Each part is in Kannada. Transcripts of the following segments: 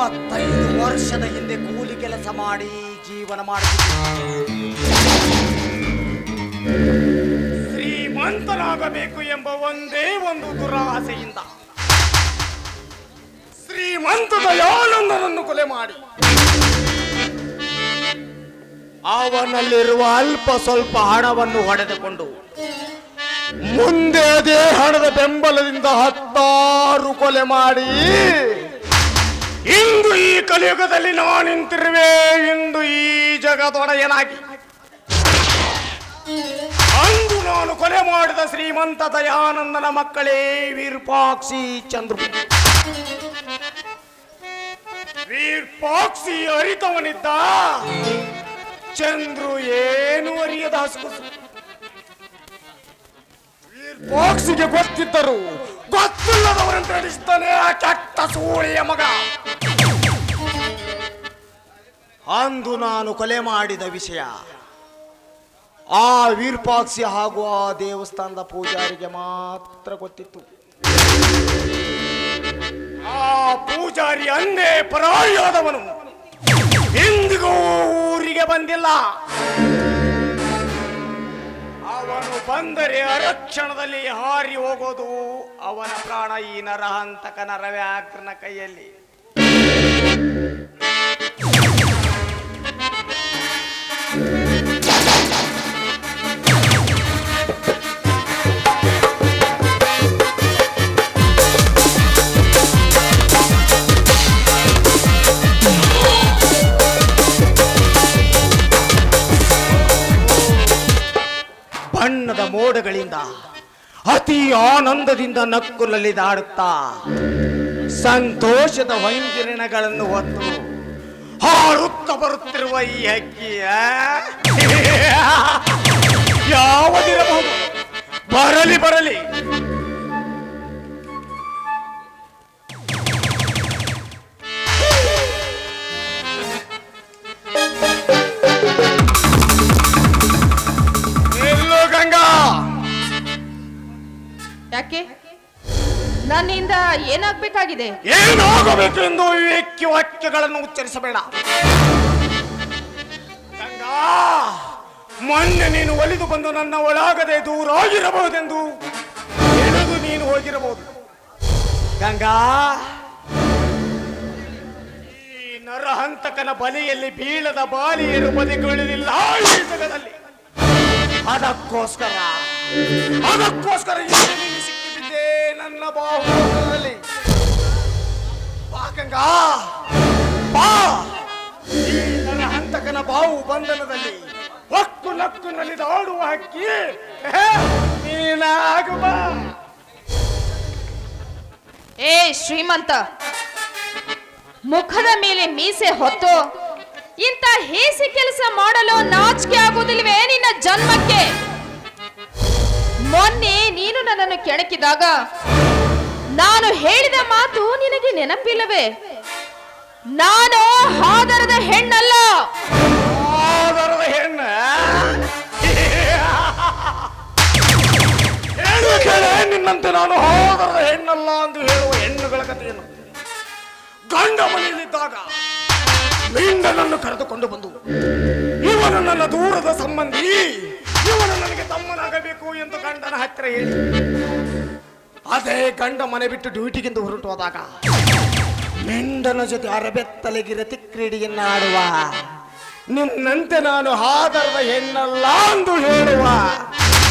ಇಪ್ಪತ್ತೈದು ವರ್ಷದ ಹಿಂದೆ ಕೂಲಿ ಕೆಲಸ ಮಾಡಿ ಜೀವನ ಮಾಡುತ್ತಿದ್ದೆ ಶ್ರೀಮಂತನಾಗಬೇಕು ಎಂಬ ಒಂದೇ ಒಂದು ದುರಾಸೆಯಿಂದ ಶ್ರೀಮಂತ ದಯಾನಂದನನ್ನು ಕೊಲೆ ಮಾಡಿ. ಅವನಲ್ಲಿರುವ ಅಲ್ಪ ಸ್ವಲ್ಪ ಹಣವನ್ನು ಹೊಡೆದುಕೊಂಡು ಮುಂದೆ ಅದೇ ಹಣದ ಬೆಂಬಲದಿಂದ ಹತ್ತಾರು ಕೊಲೆ ಮಾಡಿ ಇಂದು ಈ ಕಲಿಯುಗದಲ್ಲಿ ನಾನು ನಿಂತಿರುವೆ, ಇಂದು ಈ ಜಗದೊಡೆಯನಾಗಿ ಅಂದು ನಾನು ಕೊಲೆ ಮಾಡಿದ ಶ್ರೀಮಂತ ದಯಾನಂದನ ಮಕ್ಕಳೇ ವಿರೂಪಾಕ್ಷಿ ಚಂದ್ರ. ವೀರ್ಪಾಕ್ಷಿ ಅರಿತವನಿದ್ದ ಚಂದ್ರು ಏನು ಅರಿಯದ ಹಸುಗುಸು ಗೊತ್ತಿದ್ದರು ಗೊತ್ತಿಲ್ಲದವರನ್ನು ನಡೆಸುತ್ತಾನೆ ಆ ಕೆಟ್ಟ ಸೂಳಿಯ ಮಗ. ಅಂದು ನಾನು ಕೊಲೆ ಮಾಡಿದ ವಿಷಯ. ಆ ವೀರ್ಪಾಕ್ಷಿ ಹಾಗೂ ಆ ದೇವಸ್ಥಾನದ ಪೂಜಾರಿಗೆ ಮಾತ್ರ ಗೊತ್ತಿತ್ತು. ಆ ಪೂಜಾರಿ ಅಂದೇ ಪರಾಯಾದವನು ಎಂದಿಗೂ ಊರಿಗೆ ಬಂದಿಲ್ಲ. ಅವನು ಬಂದರೆ ಅರಕ್ಷಣದಲ್ಲಿ ಹಾರಿ ಹೋಗೋದು ಅವನ ಪ್ರಾಣ ಈ ನರಹಂತಕ ನರವ್ಯಾಘ್ರನ ಕೈಯಲ್ಲಿ. ಆನಂದದಿಂದ ನಕ್ಕುಲಲ್ಲಿದಾಡುತ್ತಾ ಸಂತೋಷದ ವಂಜನಗಳನ್ನು ಹೊತ್ತು ಹಾರುತ್ತ ಬರುತ್ತಿರುವ ಈ ಹಕ್ಕಿಯ. ಯಾವುದಿರಬಹುದು? ಬರಲಿ ಬರಲಿ. ಯಾಕೆ? ನನ್ನಿಂದ ಏನಾಗಬೇಕಾಗಿದೆ? ಏನಾಗಬೇಕೆಂದು ವಿವೇಕ್ಯ ವಾಕ್ಯಗಳನ್ನು ಉಚ್ಚರಿಸಬೇಡ. ಗಂಗಾ, ಮೊನ್ನೆ ನೀನು ಒಲಿದು ಬಂದು ನನ್ನ ಒಳಗದೆ ದೂರಾಗಿರಬಹುದೆಂದು ಎಳೆದು ನೀನು ಹೋಗಿರಬಹುದು. ಗಂಗಾ, ಈ ನರಹಂತಕನ ಬಲಿಯಲ್ಲಿ ಬೀಳದ ಬಾಲಿಯನ್ನು ಬದಿಗೊಳ್ಳಲಿಲ್ಲ ಈ ಜಗದಲ್ಲಿ. ಅದಕ್ಕೋಸ್ಕರ ಅದಕ್ಕೋಸ್ಕರ ಸಿಕ್ಕಿಬಿದ್ದೆ ನನ್ನ ಬಾಹುದಲ್ಲಿ ಬಾ ಬಾ. ಈ ನನ್ನ ಹಂತಕನ ಬಾವು ಬಂಧನದಲ್ಲಿ ಹೊಕ್ಕು ನಕ್ಕು ನಲಿದಾಡುವ ಹಕ್ಕಿ. ನೀನಾಗುವ ಏ, ಶ್ರೀಮಂತ, ಮುಖದ ಮೇಲೆ ಮೀಸೆ ಹೊತ್ತು, ಇಂಥ ಹೇಸಿ ಕೆಲಸ ಮಾಡಲು ನಾಚಿಕೆ ಆಗುವುದಿಲ್ವೇ ನಿನ್ನ ಜನ್ಮಕ್ಕೆ? ಮೊನ್ನೆ ನೀನು ನನ್ನನ್ನು ಕೆಣಕಿದಾಗ ನಾನು ಹೇಳಿದ ಮಾತು ನಿನಗೆ ನೆನಪಿಲ್ಲವೇ? ನಾನು ಹಾದರದ ಹೆಣ್ಣಲ್ಲ. ಹೇಳು ನಿನ್ನಂತೆ ನಾನು ಹಾದರದ ಹೆಣ್ಣಲ್ಲ ಎಂದು ಹೇಳುವ ಹೆಣ್ಣುಗಳ ಕಥೆಯನ್ನು ಗಂಡ ಮನೆಯಲ್ಲಿದ್ದಾಗ ಲಿಂಗನನ್ನು ಕರೆದುಕೊಂಡು ಬಂದು ಇವನು ನನ್ನ ದೂರದ ಸಂಬಂಧಿ. ಇವನು ನನಗೆ ತಮ್ಮನಾಗಬೇಕು ಎಂದು ಗಂಡನ ಹತ್ತಿರ ಹೇಳಿ. ಅದೇ ಗಂಡ ಮನೆ ಬಿಟ್ಟು ಡ್ಯೂಟಿಗಿಂದ ಹೊರಟು ಹೋದಾಗ ಮೆಂಡನ ಜೊತೆ ಅರಬೆತ್ತಲೆಗಿರತಿ ಕ್ರೀಡೆಯನ್ನ ಆಡುವ ನಿನ್ನಂತೆ ನಾನು ಹಾದರದ ಹೆಣ್ಣಲ್ಲ ಎಂದು ಹೇಳುವ.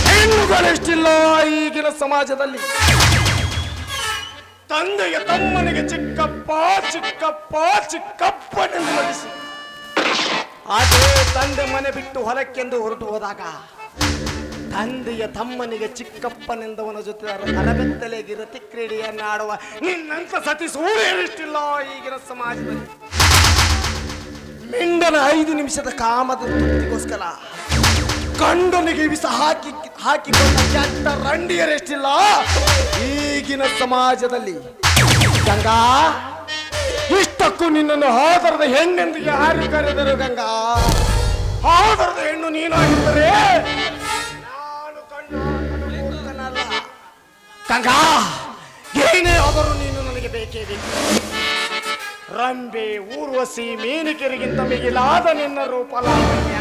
ಹೆಣ್ಣುಗಳೆಷ್ಟಿಲ್ಲ ಈಗಿನ ಸಮಾಜದಲ್ಲಿ. ತಂದೆಯ ತಮ್ಮನಿಗೆ ಚಿಕ್ಕಪ್ಪ ಚಿಕ್ಕಪ್ಪ, ಚಿಕ್ಕಪ್ಪನೆಂದು ನಟಿಸಿ ಅದೇ ತಂದೆ ಮನೆ ಬಿಟ್ಟು ಹೊಲಕ್ಕೆಂದು ಹೊರಟು ಹೋದಾಗ ತಂದೆಯ ತಮ್ಮನಿಗೆ ಚಿಕ್ಕಪ್ಪನೆಂದವನ ಜೊತೆ ಅಲಗತ್ತಲೆಗಿರತಿ ಕ್ರೀಡೆಯನ್ನು ಆಡುವ ನಿನ್ನಂತ ಸತಿ ಈಗಿನ ಸಮಾಜದಲ್ಲಿ. ಮಿಂಡನ ಐದು ನಿಮಿಷದ ಕಾಮದ ತೃಪ್ತಿಗೋಸ್ಕರ ಕಂಡನಿಗೆ ವಿಷ ಹಾಕಿ ಹಾಕಿಕೊಂಡ ಕೆಟ್ಟ ರಂಡಿಯರೆಷ್ಟಿಲ್ಲ ಈಗಿನ ಸಮಾಜದಲ್ಲಿ. ಗಂಗಾ, ಇಷ್ಟಕ್ಕೂ ನಿನ್ನನ್ನು ಹಾದರದ ಹೆಣ್ಣೆಂದು ಯಾರು ಕರೆದರು ಗಂಗಾ. ಹಾದರದ ಹೆಣ್ಣು ನೀನಾಗಿದ್ದರೆ ಗಂಗಾ ಏನೇ ಆದರೂ ನೀನು ನನಗೆ ಬೇಕೇ ಬೇಕು. ರಂಬೆ ಊರ್ವಶಿ ಮೀನಿಕೆರಿಗಿಂತ ಮಿಗಿಲಾದ ನಿನ್ನ ರೂಪ ಲಾವಣ್ಯ.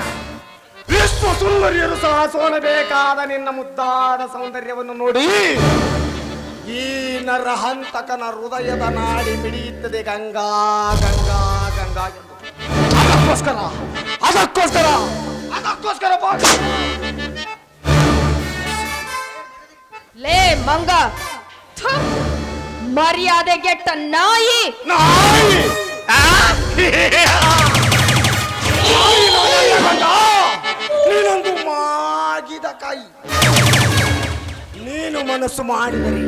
ವಿಶ್ವ ಸುಂದರಿಯರು ಸಹ ಸೋಣಬೇಕಾದ ನಿನ್ನ ಮುದ್ದಾದ ಸೌಂದರ್ಯವನ್ನು ನೋಡಿ ಈ ನರಹಂತಕನ ಹೃದಯದ ನಾಡಿ ಮಿಡಿಯುತ್ತದೆ ಗಂಗಾ ಗಂಗಾ ಗಂಗಾ ಎಂದು. ಅದಕ್ಕೋಸ್ಕರ ಅದಕ್ಕೋಸ್ಕರ ಅದಕ್ಕೋಸ್ಕರ ಲೇ ಮಂಗ! ಮರ್ಯಾದೆ ಗೆಟ್ಟ ನಾಯಿ! ನಾಯಿ. ನೀನೊಂದು ಮಾಗಿದ ಕೈ ನೀನು ಮನಸ್ಸು ಮಾಡಿದರೆ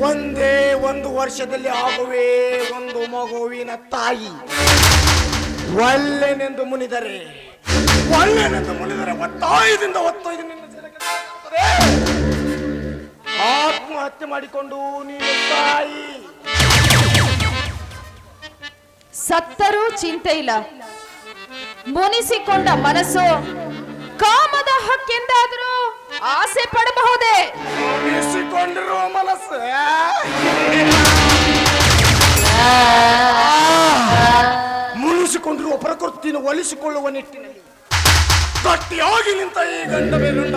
ಒಂದೇ ಒಂದು ವರ್ಷದಲ್ಲಿ ಆಗುವೇ ಒಂದು ಮಗುವಿನ ತಾಯಿ. ಒಳ್ಳೆನೆಂದು ಮುನಿದರೆ ಒಳ್ಳೆನೆಂದು ಮುನಿದರೆ ಒತ್ತಾಯದಿಂದ ಒತ್ತೊಯ್ದು ನಿನ್ನ. ಆತ್ಮಹತ್ಯೆ ಮಾಡಿಕೊಂಡು ನೀನು ತಾಯಿ. ಸತ್ತರೂ ಚಿಂತೆ ಇಲ್ಲ. ಮುನಿಸಿಕೊಂಡ ಮನಸ್ಸು ಕಾಮದ ಹಕ್ಕೆಂದಾದರೂ ಆಸೆ ಪಡಬಹುದೇ? ಮುನಿಸಿಕೊಂಡಿರುವ ಮನಸ್ಸು? ಮುನಿಸಿಕೊಂಡಿರುವ ಪ್ರಕೃತಿಯನ್ನು ಒಲಿಸಿಕೊಳ್ಳುವ ನಿಟ್ಟಿನಲ್ಲಿ. ಗಟ್ಟಿಯಾಗಿ ನಿಂತ ಈ ಗಂಡ ಮೇಲುಂಡ.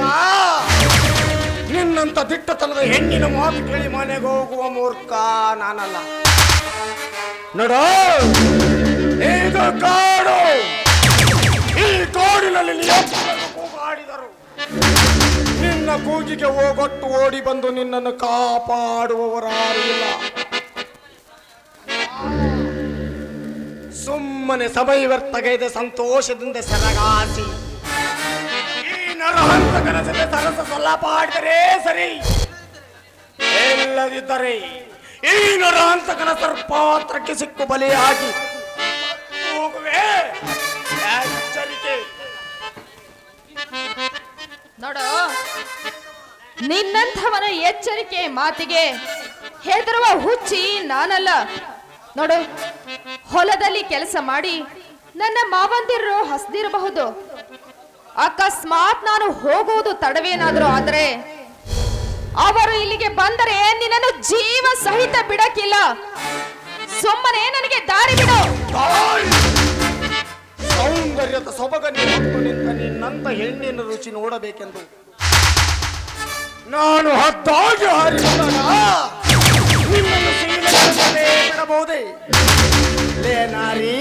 ನಿನ್ನಂತ ದಿಟ್ಟತನದ ಹೆಣ್ಣಿನ ಮಾತು ಕೇಳಿ ಮನೆಗೆ ಹೋಗುವ ಮೂರ್ಖ ನಾನಲ್ಲ. ನೋಡ. ಇದು ಕಾಡು. ಈ ಕಾಡಿನಲ್ಲಿ ಆಡಿದರು ನಿನ್ನ ಕೂಗಿಗೆ ಹೋಗೊಟ್ಟು ಓಡಿ ಬಂದು ನಿನ್ನನ್ನು ಕಾಪಾಡುವವರಾರಿಲ್ಲ. ಸುಮ್ಮನೆ ಸಮಯ ವ್ಯರ್ಥಗೈದೆ ಸಂತೋಷದಿಂದ ಸೆರಗಾಸಿ. ನರಹಂತಕನ ಜೊತೆ ಸರಸ ಸರಿ. ಇಲ್ಲದಿದ್ದರೆ ಈ ನರಹಂತಕನ ಸರ್ಪಾತ್ರಕ್ಕೆ ಸಿಕ್ಕು ಬಲಿಯಾಗಿ. ಹೋಗುವೆ. ಎಚ್ಚರಿಕೆ ನೋಡು, ನಿನ್ನಂಥವನ ಎಚ್ಚರಿಕೆ ಮಾತಿಗೆ ಹೆದರುವ ಹುಚ್ಚಿ ನಾನಲ್ಲ. ನೋಡು, ಹೊಲದಲ್ಲಿ ಕೆಲಸ ಮಾಡಿ ನನ್ನ ಮಾವಂದಿರು ಹಸ್ದಿರಬಹುದು. ಅಕಸ್ಮಾತ್ ನಾನು ಹೋಗುವುದು ತಡವೇನಾದರೂ ಆದರೆ ಅವರು ಇಲ್ಲಿಗೆ ಬಂದರೆ ನಿನ್ನನ್ನು ಜೀವ ಸಹಿತ ಬಿಡಕ್ಕಿಲ್ಲ. ಸುಮ್ಮನೆ ನನಗೆ ದಾರಿ ಬಿಡು! ಸೌಂದರ್ಯದ ಸೊಬಗ ನಿಂತ ನಿನ್ನಂತ ಹೆಣ್ಣಿನ ರುಚಿ ನೋಡಬೇಕೆಂದು. ನಾನು ಹದ್ದಾಗಿ ಹಾರಿಸಬಹುದೇ ನಾರಿ!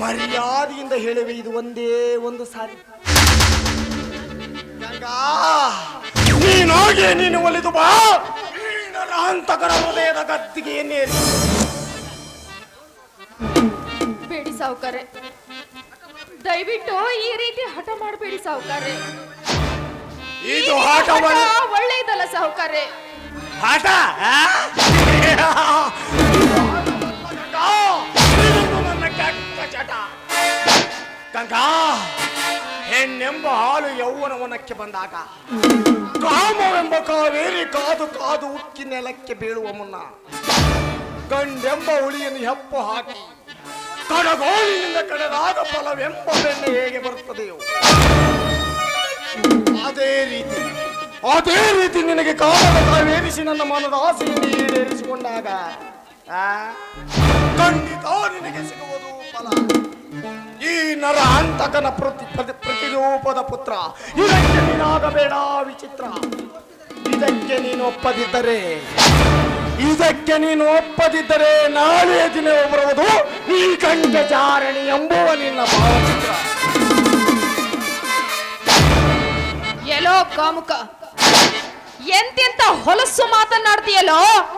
ಮರ್ಯಾದೆಯಿಂದ ಹೇಳುವೆ ಇದು ಒಂದೇ ಒಂದು ಸಾರಿ. ನೀನಾಗೆ ನೀನು ಒಲಿದು ಬಾ! ಹಂತಕರ ಹೃದಯದ ಗದ್ದಿಗೆ ಏನೇರಿ? ಬೇಡಿ ಸಾವುಕಾರೆ. ದಯವಿಟ್ಟು ಈ ರೀತಿ ಹಠ ಮಾಡಬೇಡಿ ಸಾವುಕಾರೆ. ಇದು ಹಠ ಒಳ್ಳೆಯದಲ್ಲ ಸಾಹುಕಾರೆ ಆಟ ಚಟ. ಗಂಗಾ, ಹೆಣ್ಣೆಂಬ ಹಾಲು ಯೌವನವನಕ್ಕೆ ಬಂದಾಗ ಕಾಮವೆಂಬ ಕಾವೇರಿ ಕಾದು ಕಾದು ಉಕ್ಕಿ ನೆಲಕ್ಕೆ ಬೀಳುವ ಮುನ್ನ, ಗಂಡೆಂಬ ಹುಳಿಯನ್ನು ಹೆಪ್ಪು ಹಾಕಿ ಕಡಗೋಲಿನಿಂದ ಕಡೆದಾಗ ಫಲವೆಂಬ ಬೆಣ್ಣೆ ಹೇಗೆ ಬರುತ್ತದೆಯೋ? ಅದೇ ರೀತಿ ಅದೇ ರೀತಿ ನಿನಗೆ ಕಾಲದ ಕಾವೇರಿಸಿ ನನ್ನ ಮನದ ಆಸೆಯನ್ನು ಈಡೇರಿಸಿಕೊಂಡಾಗ ಖಂಡಿತ ನಿನಗೆ ಸಿಗುವುದು ಈ ನರ ಅಂತಕನ ಪ್ರತಿ ಪ್ರತಿ- ಪ್ರತಿರೂಪದ ಪುತ್ರ. ಇದಕ್ಕೆ ನೀನಾಗಬೇಡ, ವಿಚಿತ್ರ. ಇದಕ್ಕೆ ನೀನು ಒಪ್ಪದಿದ್ದರೆ, ಇದಕ್ಕೆ ನೀನು ಒಪ್ಪದಿದ್ದರೆ ನಾಳೆ ದಿನ ಬರುವುದು ಈ ಕಂಠ ಚಾರಣಿ ಎಂಬುವ ನಿನ್ನ ಭಾವಚಿತ್ರ. ಎಲ್ಲೋ ಕಾಮುಕ, ಎಂತೆಂತ ಹೊಲಸು ಮಾತನಾಡ್ತೀಯಲ್ಲೋ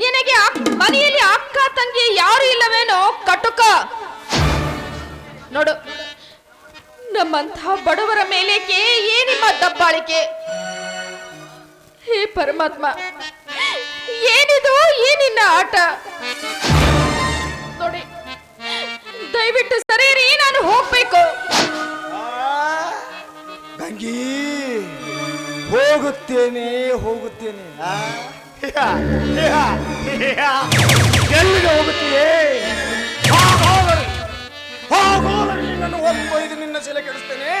ನಿನಗೆ ಮನೆಯಲ್ಲಿ ಅಕ್ಕ ತಂಗಿ ಯಾರು ಇಲ್ಲವೇನೋ ಕಟುಕ. ನೋಡು, ನಮ್ಮಂಥ ಬಡವರ ಮೇಲೆ ಏನಿಮ್ಮ ದಬ್ಬಾಳಿಕೆ? ಹೇ ಪರಮಾತ್ಮ, ಏನಿದು ಏನಿನ್ನ ಆಟ? ನೋಡಿ, ದಯವಿಟ್ಟು ಸರಿರಿ ನಾನು ಹೋಗ್ಬೇಕು. ಗಂಗಿ, ಹೋಗುತ್ತೇನೆ ಹೋಗುತ್ತೇನೆ. ಎಲ್ಲಿಗೆ ಹೋಗುತ್ತೀಯೇ? ಹೋಗೋದರೆ ಹೋಗೋದರೆ ನಿನ್ನನ್ನು ಒತ್ತೊಯ್ದು ನಿನ್ನ ಸೆಲೆ ಕೆಡಿಸ್ತೇನೆ.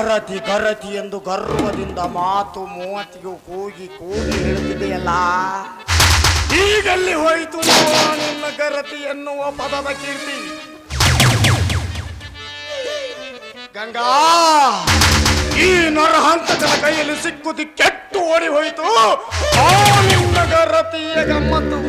ಗರತಿ ಗರತಿ ಎಂದು ಗರ್ವದಿಂದ ಮಾತು ಮೂವತ್ತಿಗೂ ಕೂಗಿ ಕೂಗಿ ಹೇಳುತ್ತಿದೆಯಲ್ಲ? ಈಗಲ್ಲಿ ಹೋಯಿತು ನಿನ್ನ ಗರತಿ ಎನ್ನುವ ಪದದ ಕೀರ್ತಿ. ಗಂಗಾ, ಈ ನರಹಂತಕನ ಕೈಯಲ್ಲಿ ಸಿಕ್ಕುದಿ ಕೆಟ್ಟು ಓಡಿ ಹೋಯಿತು. ಆ ನಿನ್ನ ಗರತಿಯ ಗಮ್ಮತ್ತು.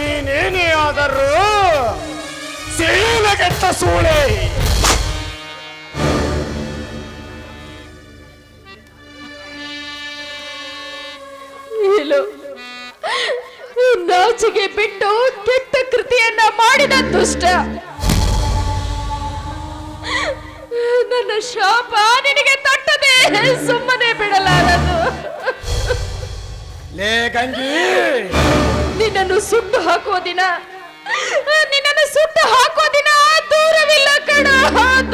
ನೀನೇನೇ ಆದರೂ ಸೇಲಗೆಟ್ಟ ಸೂಳೆ. ನಾಚಿಗೆ ಬಿಟ್ಟು ಕೆಟ್ಟ ಕೃತಿಯನ್ನ ಮಾಡಿದ ದುಷ್ಟ. ನನ್ನ ಶಾಪ ನಿನಗೆ ತಟ್ಟದೆ. ಸುಮ್ಮನೆ ಬಿಡಲಾರದು. ಲೇ ಗಂಗಿ. ನಿನ್ನನ್ನು ಸುಟ್ಟು ಹಾಕುವ ದಿನ, ನಿನ್ನನ್ನು ಸುಟ್ಟು ಹಾಕುವ ದಿನ ದೂರವಿಲ್ಲ ಕಣ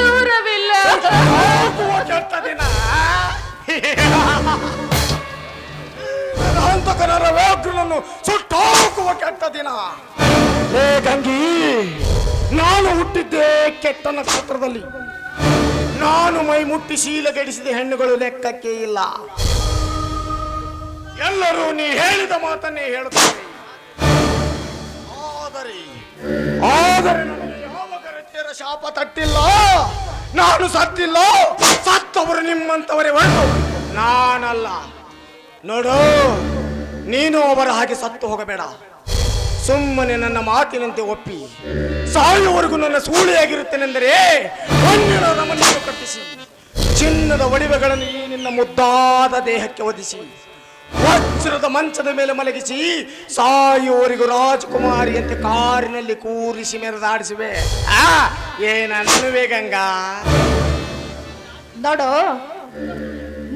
ದೂರವಿಲ್ಲ. ಕೆಟ್ಟ ದಿನ ಹಾಕುವ ಕೆಟ್ಟ ದಿನ ಹೇ ಗಂಗಿ, ನಾನು ಹುಟ್ಟಿದ್ದೆ ಕೆಟ್ಟ ನಕ್ಷತ್ರದಲ್ಲಿ ನಾನು ಮೈ ಮುಟ್ಟಿ ಶೀಲಗೆಡಿಸಿದ ಹೆಣ್ಣುಗಳು ಲೆಕ್ಕಕ್ಕೆ ಇಲ್ಲ. ಎಲ್ಲರೂ ನೀ ಹೇಳಿದ ಮಾತನ್ನೇ ಹೇಳುತ್ತಾರೆ ಶಾಪ ತಟ್ಟಿಲ್ಲ? ನಾನು ಸತ್ತಿಲ್ಲ? ಸತ್ತವರು ನಿಮ್ಮಂತವರೇ ಹೊರಟು. ನಾನಲ್ಲ. ನೋಡು, ನೀನು ಅವರ ಹಾಗೆ ಸತ್ತು ಹೋಗಬೇಡ. ಸುಮ್ಮನೆ ನನ್ನ ಮಾತಿನಂತೆ ಒಪ್ಪಿ. ಸಾಯುವವರೆಗೂ ನನ್ನ ಸೂಳಿಯಾಗಿರುತ್ತೇನೆಂದರೆ ಕಟ್ಟಿಸಿ. ಚಿನ್ನದ ಒಡಿವೆಗಳನ್ನು ನಿನ್ನ ಮುದ್ದಾದ ದೇಹಕ್ಕೆ ಒದಿಸಿ ವಜ್ರದ ಮಂಚದ ಮೇಲೆ ಮಲಗಿಸಿ ಸಾಯುವವರಿಗೂ ರಾಜಕುಮಾರಿಯಂತೆ ಕಾರಿನಲ್ಲಿ ಕೂರಿಸಿ ಮೆರೆದಾಡಿಸಿವೆ. ಆ ಏನನ್ನುವೆ ಗಂಗಾ? ನೋಡು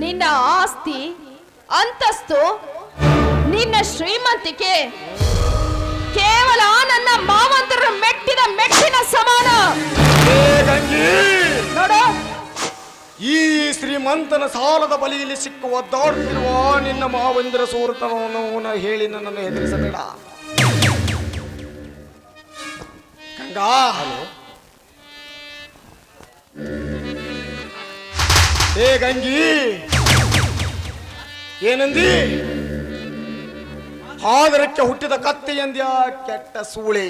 ನಿನ್ನ ಆಸ್ತಿ ಅಂತಸ್ತು ನಿನ್ನ ಶ್ರೀಮಂತಿಕೆ ಕೇವಲ ನನ್ನ ಮಾವಂತರ ಮೆಟ್ಟಿನ ಮೆಟ್ಟಿನ ಸಮಾನ. ನೋಡು ಈ ಶ್ರೀಮಂತನ ಸಾಲದ ಬಲಿಯಲ್ಲಿ ಸಿಕ್ಕ ಒದ್ದಾಡುತ್ತಿರುವ ನಿನ್ನ ಮಾವಂದಿರ ಸೂರತನವನ್ನು ಹೇಳಿ ನನ್ನನ್ನು ಹೆದರಿಸಬೇಡ. ಗಂಗಾ. ಏ ಗಂಗಿ. ಏನಂದಿ ಆದರಕ್ಕೆ ಹುಟ್ಟಿದ ಕತ್ತೆ ಎಂದ್ಯಾ ಕೆಟ್ಟ ಸೂಳೆ.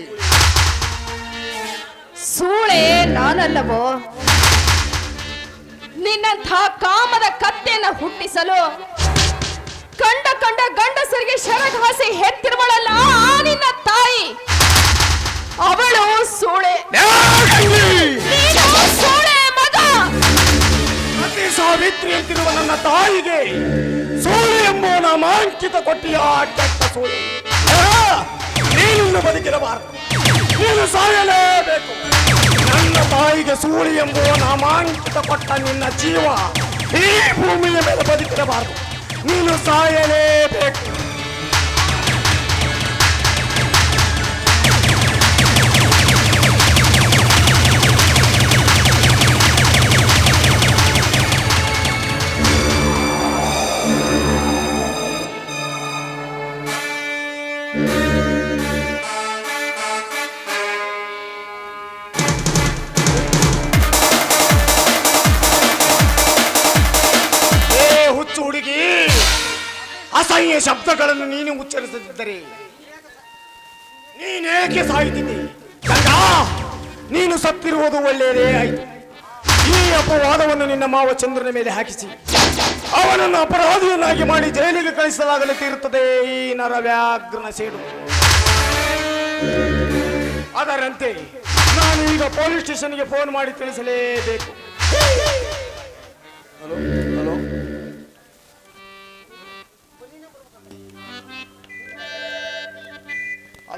ಸೂಳೆ ನಾನಲ್ಲವೋ? ನಿನ್ನಂಥ ಕಾಮದ ಕತ್ತೆಯನ್ನ ಹುಟ್ಟಿಸಲು ಕಂಡ ಕಂಡ ಗಂಡಸರಿಗೆ ಶರಘಾಸಿ ಹೆತ್ತಿರುವಳಲ್ಲ ನಿನ್ನ ತಾಯಿ. ಅವಳು ಸೂಳೆ. ಸೋಳೆ ಮಗ. ಅತಿ ಸಾವಿತ್ರಿ ಅಂತಿರುವ ನನ್ನ ತಾಯಿಗೆ ಸೂಳೆ ಎಂಬ ನಾಮಾಂಕಿತ ಕೊಟ್ಟಿಯ ಕೆಟ್ಟ ಸೂಳೆ. ನೀನು ಬದುಕಿರಬಾರದು. ನೀನು ಸಾಯಲೇಬೇಕು. ನನ್ನ ತಾಯಿಗೆ ಸೂಳಿ ಎಂಬುವ ನಾಮಾಂಕಿತ ಕೊಟ್ಟ ನಿನ್ನ ಜೀವ ಈ ಭೂಮಿಯ ಮೇಲೆ ಬದುಕಿರಬಾರದು. ನೀನು ಸಾಯಲೇಬೇಕು. ಉಚ್ಚರಿಸುತ್ತಿದ್ದರೆ ನೀನೇಕೆ ಸಾಯುತ್ತಿದ್ದೆ ನೀನು ಸತ್ತಿರುವುದು ಒಳ್ಳೆಯದೇ ಆಯಿತು. ಈ ಅಪವಾದವನ್ನು ನಿನ್ನ ಮಾವ ಚಂದ್ರನ ಮೇಲೆ ಹಾಕಿಸಿ, ಅವನನ್ನು ಅಪರಾಧಿಯನ್ನಾಗಿ ಮಾಡಿ ಜೈಲಿಗೆ ಕಳಿಸಲಾಗಲು ತೀರುತ್ತದೆ ಈ ನರವ್ಯಾಘ್ರನ ಸೇಡು. ಅದರಂತೆ ನಾನು ಈಗ ಪೊಲೀಸ್ ಸ್ಟೇಷನ್ಗೆ ಫೋನ್ ಮಾಡಿ ತಿಳಿಸಲೇಬೇಕು.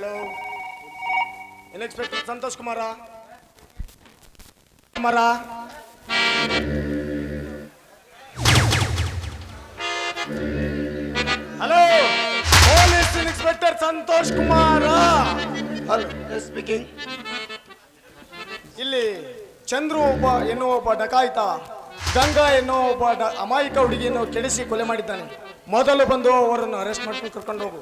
Hello inspector Santosh Kumar? Kumar? Hello police inspector Santosh Kumar. Hello speaking ಇಲ್ಲಿ ಚಂದ್ರು ಒಬ್ಬ ಎನ್ನುವ ಒಬ್ಬ ಡಕಾಯಿತ ಗಂಗಾ ಎನ್ನುವ ಒಬ್ಬ ಅಮಾಯಕ ಹುಡುಗಿಯನ್ನು ಕೆಡಿಸಿ ಕೊಲೆ ಮಾಡಿದ್ದಾನೆ. ಮೊದಲು ಬಂದು ಅವರನ್ನು ಅರೆಸ್ಟ್ ಮಾಡ್ಕೊಂಡು ಕರ್ಕೊಂಡು ಹೋಗು.